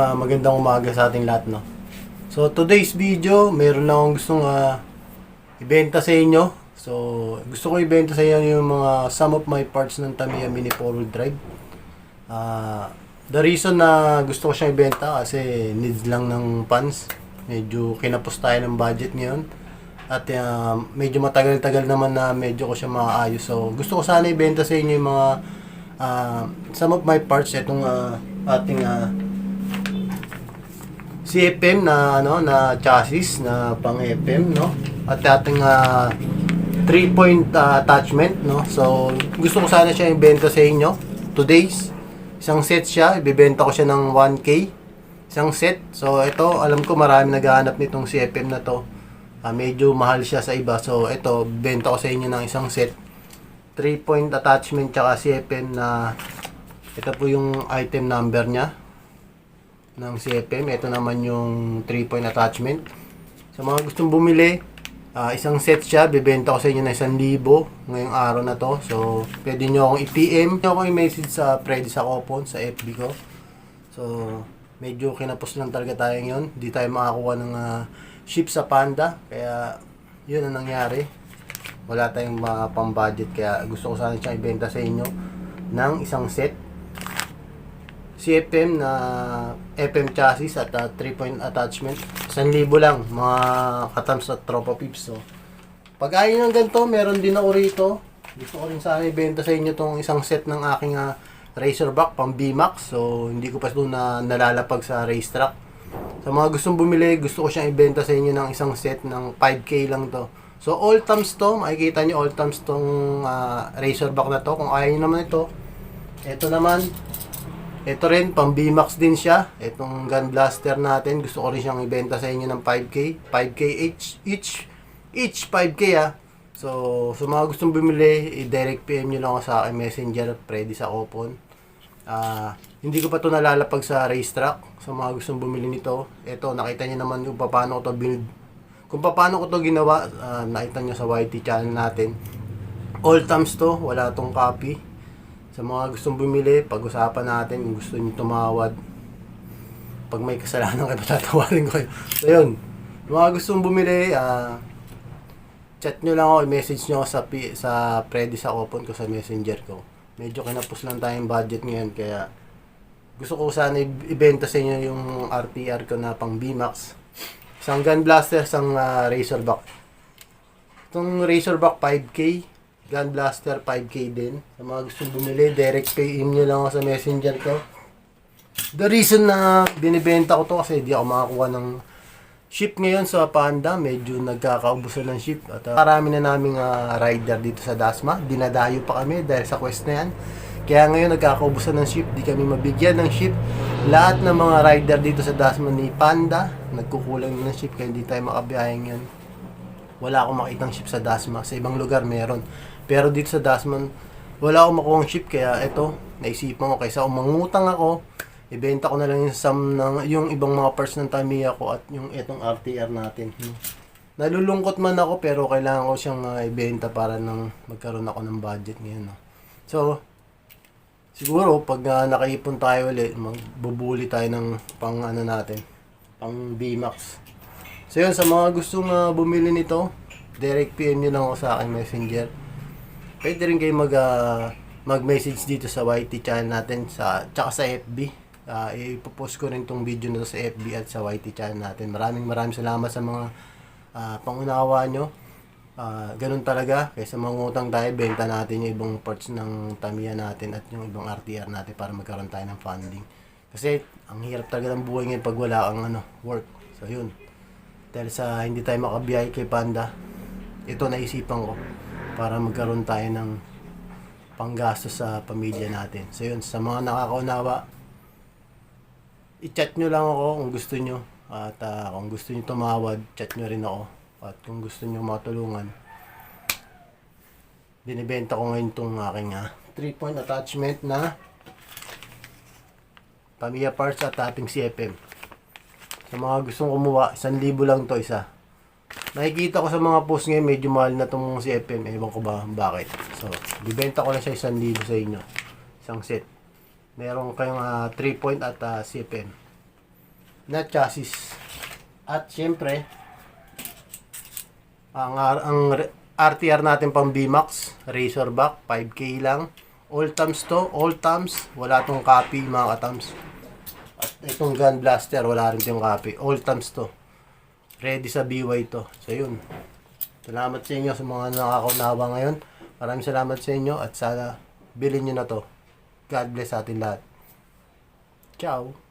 Ah, magandang umaga sa ating lahat, no? So, today's video, meron lang akong gustong ah, ibenta sa inyo. So, gusto ko ibenta sa inyo yung mga some of my parts ng Tamiya Mini 4-wheel drive. Ah, the reason na gusto ko siyang ibenta kasi needs lang ng funds. Medyo kinapos tayo ng budget ngayon. At ah, medyo matagal-tagal naman na medyo ko siya maayos. So, gusto ko sana ibenta sa inyo yung mga ah, some of my parts. Itong ah, ating ah, CFM na ano na chassis na pang FM no? At ating 3 point ah, attachment no? So gusto ko sana siya ibenta sa inyo today's. Isang set siya ibebenta ko siya ng 1k isang set. So ito alam ko marami naghahanap nitong CFM na to. Ah, medyo mahal siya sa iba. So ito benta ko sa inyo ng isang set. 3 point attachment tsaka CFM na ito po yung item number niya ng CFM. Ito naman yung 3-point attachment. Sa mga gustong bumili, ah, isang set siya. Bibenta ko sa inyo na 1,000 ngayong araw na to. So, pwede nyo akong i-PM. Nyo akong i-message sa Freddy sa Kopon, sa FB ko. So, medyo kinapos lang talaga tayo ngayon. Di tayo makakuha ng ah, ship sa Panda. Kaya, yun ang nangyari. Wala tayong mga pang-budget. Kaya gusto ko sana siyang ibenta sa inyo ng isang set. CFM na FM chassis at 3-point attachment. 1,000 lang mga katams at tropa pips. So, pag ayaw ng ganito, meron din ako rito. Gusto ko rin sana ibenta sa inyo tong isang set ng aking ah, Razorback pang B-Max. So, hindi ko pa ito na nalalapag sa racetrack. Sa mga gustong bumili, gusto ko siyang ibenta sa inyo ng isang set ng 5K lang to. So, all thumbs to. Makikita nyo all thumbs tong ah, Razorback na to. Kung ayaw nyo naman ito, ito naman, ito rin, pang B-Max din siya. Itong gun blaster natin, gusto ko rin siyang ibenta sa inyo ng 5K. 5K each, each, each 5K ah. So, sa mga gustong bumili, i-direct PM nyo lang ako sa aking messenger, Freddy sa Opon. Ah, hindi ko pa to nalalapag sa racetrack. Sa mga gustong bumili nito, ito, nakita nyo naman kung paano ko to build. Kung paano ko to ginawa, ah, nakita nyo sa YT channel natin. All times to, wala tong copy. Sa mga gustong bumili, pag-usapan natin kung gusto niyo tumawad. Pag may kasalanan kayo, patatawarin ko kayo. So, yun. Sa mga gustong bumili, ah, chat nyo lang ako, i-message nyo ako sa, sa Freddy sa Opon ko sa messenger ko. Medyo kinapos lang tayong budget ngayon, kaya gusto ko sana ibenta sa inyo yung RTR ko na pang B-Max. Isang gun blaster, isang ah, Razorback. Itong Razorback 5K, Gun Blaster 5K din. Sa mga gustong bumili, direct pay in nyo lang ako sa messenger ko. The reason na binibenta ko to kasi di ako makakuha ng ship ngayon sa Panda. Medyo nagkakaubusan ng ship. At uh, marami na naming ah, rider dito sa Dasma. Dinadayo pa kami dahil sa quest na yan. Kaya ngayon nagkakaubusan ng ship. Di kami mabigyan ng ship. Lahat ng mga rider dito sa Dasma ni Panda, nagkukulang ng ship kaya hindi tayo makabiyahe ngayon wala akong makitang ship sa Dasma. Sa ibang lugar meron. Pero dito sa Dasman, wala akong makuha ship. Kaya ito, naisipan ko kaysa umangutang ako, ibenta ko na lang yung, some ng, yung ibang mga parts ng Tamiya ko at yung itong RTR natin. Hmm. Nalulungkot man ako pero kailangan ko siyang uh, ibenta para nang magkaroon ako ng budget ngayon. No? So, siguro pag uh, nakaipon tayo ulit, magbubuli tayo ng pang ano natin, pang B-Max. So yun, sa mga gustong uh, bumili nito, direct PM nyo lang ako sa aking messenger. Pwede rin kayo mag, uh, mag-message dito sa YT channel natin, sa, tsaka sa FB. Uh, ipopost ko rin tong video na to sa FB at sa YT channel natin. Maraming maraming salamat sa mga uh, pangunawa nyo. Uh, ganun talaga, kaysa mangutang tayo, benta natin yung ibang parts ng Tamiya natin at yung ibang RTR natin para magkaroon tayo ng funding. Kasi ang hirap talaga ng buhay ngayon pag wala kang ano, work. So yun dahil sa hindi tayo makabiyahe kay Panda ito naisipan ko para magkaroon tayo ng panggasto sa pamilya natin. So yun sa mga nakakaunawa i-chat nyo lang ako kung gusto nyo. At ah, kung gusto nyo tumawad chat nyo rin ako. At kung gusto nyo matulungan binibenta ko ngayon itong aking 3 point attachment na Pamilya Parts at ating CFM sa mga gustong kumuha, 1,000 lang to isa. Nakikita ko sa mga post ngayon, medyo mahal na itong si FM. Ewan ko ba bakit. So, bibenta ko lang siya 1,000 sa inyo. Isang set. Meron kayong 3 point at uh, CFM. na chassis. At syempre, ang, ang RTR natin pang VMAX, Razorback, 5K lang. All thumbs to, all thumbs. Wala tong copy mga katams. At itong gun blaster, wala rin tong copy. All thumbs to. Ready sa BY to. So yun. Salamat sa inyo sa mga nakakaunawa ngayon. Maraming salamat sa inyo at sana bilhin nyo na to. God bless sa atin lahat. Ciao!